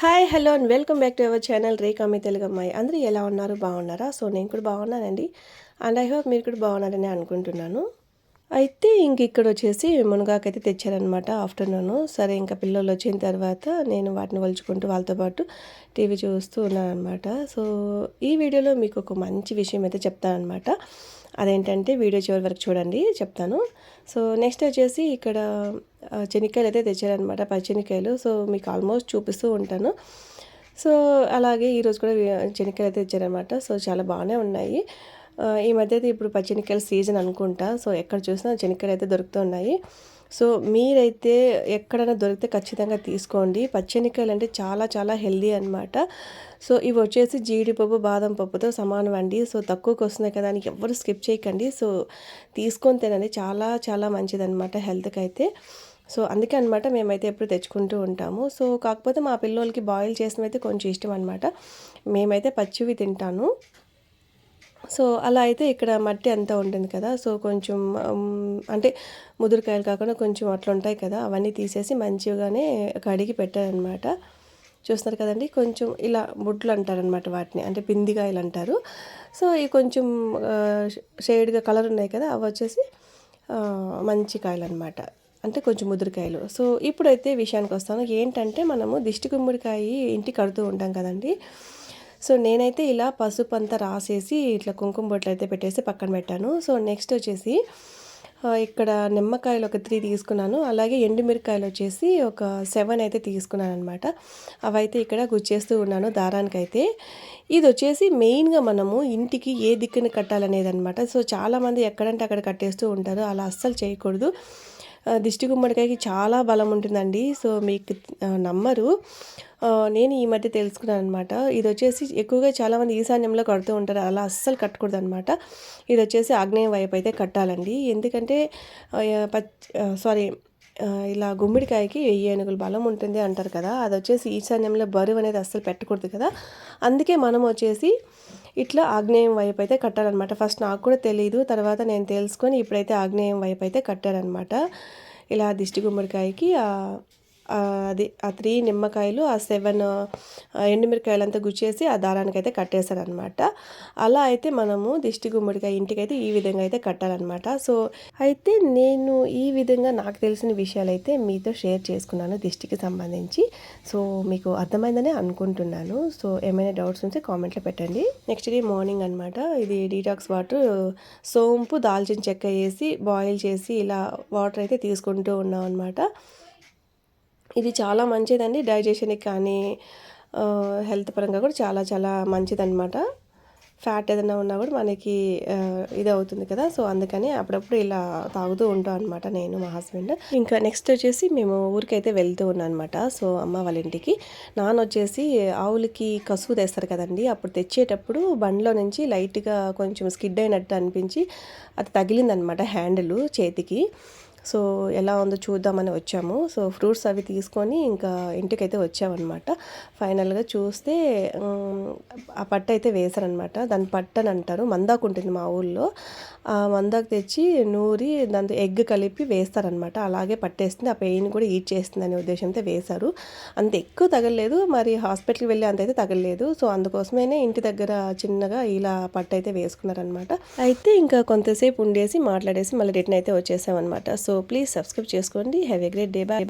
Hi hello and welcome back to our channel Rekha మీ తెలుగు అమ్మాయి అందరూ ఎలా ఉన్నారు? బాగున్నారా? సో నేను కూడా బాగున్నానండి. అండ్ ఐ హోప్ మీరు కూడా బాగున్నారని అనుకుంటున్నాను. అయితే ఇంక ఇక్కడ వచ్చేసి మునగాకైతే తెచ్చారనమాట ఆఫ్టర్నూన్. సరే ఇంకా పిల్లలు వచ్చిన తర్వాత నేను వాటిని వలుచుకుంటూ వాళ్ళతో పాటు టీవీ చూస్తూ ఉన్నాను అనమాట సో ఈ వీడియోలో మీకు ఒక మంచి విషయం అయితే చెప్తాను అనమాట అదేంటంటే వీడియో చివరి వరకు చూడండి చెప్తాను. సో నెక్స్ట్ వచ్చేసి ఇక్కడ చెనిక్కాయలు అయితే తెచ్చారనమాట పచ్చినికాయలు సో మీకు ఆల్మోస్ట్ చూపిస్తూ ఉంటాను. సో అలాగే ఈరోజు కూడా చెనిక్కాయలు అయితే తెచ్చారనమాట సో చాలా బాగానే ఉన్నాయి. ఈ మధ్య అయితే ఇప్పుడు పచ్చినికాయల సీజన్ అనుకుంటా. సో ఎక్కడ చూసినా చెనిక్కాయలు అయితే దొరుకుతున్నాయి సో మీరైతే ఎక్కడైనా దొరికితే ఖచ్చితంగా తీసుకోండి. పచ్చెనికాయలు అంటే చాలా చాలా హెల్దీ అనమాట సో ఇవి వచ్చేసి జీడిపప్పు బాదం పప్పుతో సమానం అండి. సో తక్కువకి వస్తున్నాయి కదా అని ఎవరు స్కిప్ చేయకండి. సో తీసుకొని తినండి. చాలా చాలా మంచిదన్నమాట హెల్త్కి అయితే సో అందుకే అనమాట మేమైతే ఎప్పుడు తెచ్చుకుంటూ ఉంటాము. సో కాకపోతే మా పిల్లలకి బాయిల్ చేసినవి అయితే కొంచెం ఇష్టం అనమాట మేమైతే పచ్చివి తింటాను. సో అలా అయితే ఇక్కడ మట్టి అంతా ఉంటుంది కదా. సో కొంచెం అంటే ముదురుకాయలు కాకుండా కొంచెం అట్లా ఉంటాయి కదా. అవన్నీ తీసేసి మంచిగానే కడిగి పెట్టారనమాట. చూస్తున్నారు కదండి? కొంచెం ఇలా బుడ్లు అంటారనమాట వాటిని. అంటే పిందికాయలు అంటారు. సో ఇవి కొంచెం షేడ్గా కలర్ ఉన్నాయి కదా అవి వచ్చేసి మంచి కాయలు అనమాట అంటే కొంచెం ముదురుకాయలు. సో ఇప్పుడైతే విషయానికి వస్తాను. ఏంటంటే మనము దిష్టి గుమ్మడికాయ ఇంటి కడుతూ ఉంటాం కదండి. సో నేనైతే ఇలా పసుపు అంతా రాసేసి ఇట్లా కుంకుమ బొట్లు అయితే పెట్టేసి పక్కన పెట్టాను. సో నెక్స్ట్ వచ్చేసి ఇక్కడ నిమ్మకాయలు ఒక త్రీ తీసుకున్నాను. అలాగే ఎండుమిరకాయలు వచ్చేసి ఒక సెవెన్ అయితే తీసుకున్నాను అనమాట అవైతే ఇక్కడ గుచ్చేస్తూ ఉన్నాను దారానికైతే. ఇది వచ్చేసి మెయిన్గా మనము ఇంటికి ఏ దిక్కున కట్టాలనేది అనమాట సో చాలామంది ఎక్కడంటే అక్కడ కట్టేస్తూ ఉంటారు. అలా అస్సలు చేయకూడదు. దిష్టి గుమ్మడికాయకి చాలా బలం ఉంటుందండి. సో మీకు నమ్మరు. నేను ఈ మధ్య తెలుసుకున్నాను అనమాట ఇది వచ్చేసి ఎక్కువగా చాలామంది ఈశాన్యంలో కడుతూ ఉంటారు. అలా అస్సలు కట్టకూడదు అనమాట ఇది వచ్చేసి ఆగ్నేయం వైపు అయితే కట్టాలండి. ఎందుకంటే సారీ ఇలా గుమ్మిడికాయకి వెయ్యి ఏనుగులు బలం ఉంటుంది అంటారు కదా. అది వచ్చేసి ఈశాన్యంలో బరువు అనేది అస్సలు పెట్టకూడదు కదా. అందుకే మనం వచ్చేసి ఇట్లా ఆగ్నేయం వైపు అయితే కట్టాలన్నమాట ఫస్ట్ నాకు కూడా తెలియదు తర్వాత నేను తెలుసుకొని ఇప్పుడైతే ఆగ్నేయం వైపు అయితే కట్టారనమాట ఇలా దిష్టి గుమ్మడికాయకి అది ఆ త్రీ నిమ్మకాయలు ఆ సెవెన్ ఎండుమిరకాయలు అంతా గుచ్చేసి ఆ దారానికి అయితే కట్టేశారనమాట అలా అయితే మనము దిష్టి గుమ్మడికాయ ఇంటికైతే ఈ విధంగా అయితే కట్టాలన్నమాట. సో అయితే నేను ఈ విధంగా నాకు తెలిసిన విషయాలు అయితే మీతో షేర్ చేసుకున్నాను దిష్టికి సంబంధించి. సో మీకు అర్థమైందని అనుకుంటున్నాను. సో ఏమైనా డౌట్స్ ఉంటే కామెంట్లో పెట్టండి. నెక్స్ట్ డే మార్నింగ్ అనమాట ఇది డీటాక్స్ వాటర్ సోంపు దాల్చిన చెక్క వేసి బాయిల్ చేసి ఇలా వాటర్ అయితే తీసుకుంటూ ఉన్నాం అనమాట ఇది చాలా మంచిదండి. డైజెషన్కి కానీ హెల్త్ పరంగా కూడా చాలా చాలా మంచిదన్నమాట. ఫ్యాట్ ఏదైనా ఉన్నా కూడా మనకి ఇది అవుతుంది కదా. సో అందుకని అప్పుడప్పుడు ఇలా తాగుతూ ఉంటాం అనమాట నేను మా హస్బెండ్ ఇంకా నెక్స్ట్ వచ్చేసి మేము ఊరికైతే వెళ్తూ ఉన్నాం అనమాట సో అమ్మ వాళ్ళ ఇంటికి. నాన్న వచ్చేసి ఆవులకి కసువు తెస్తారు కదండి. అప్పుడు తెచ్చేటప్పుడు బండిలో నుంచి లైట్గా కొంచెం స్కిడ్ అయినట్టు అనిపించి అది తగిలిందనమాట హ్యాండిల్ చేతికి. సో ఎలా ఉందో చూద్దామని వచ్చాము. సో ఫ్రూట్స్ అవి తీసుకొని ఇంకా ఇంటికైతే వచ్చామన్నమాట. ఫైనల్గా చూస్తే ఆ పట్ట అయితే వేశారనమాట దాని పట్టని అంటారు. మందాకు ఉంటుంది మా ఊళ్ళో. ఆ మందాకు తెచ్చి నూరి దాంతో ఎగ్ కలిపి వేస్తారనమాట అలాగే పట్టేస్తుంది. ఆ పెయిన్ కూడా ఈట్ చేస్తుంది అనే ఉద్దేశంతో వేశారు. అంత ఎక్కువ తగలలేదు. మరి హాస్పిటల్కి వెళ్ళి అంత అయితే తగలలేదు. సో అందుకోసమే ఇంటి దగ్గర చిన్నగా ఇలా పట్ట అయితే వేసుకున్నారనమాట అయితే ఇంకా కొంతసేపు ఉండేసి మాట్లాడేసి మళ్ళీ రిటర్న్ అయితే వచ్చేసామన్నమాట. సో ప్లీజ్ సబ్స్క్రైబ్ చేసుకోండి. Have a great day. Bye.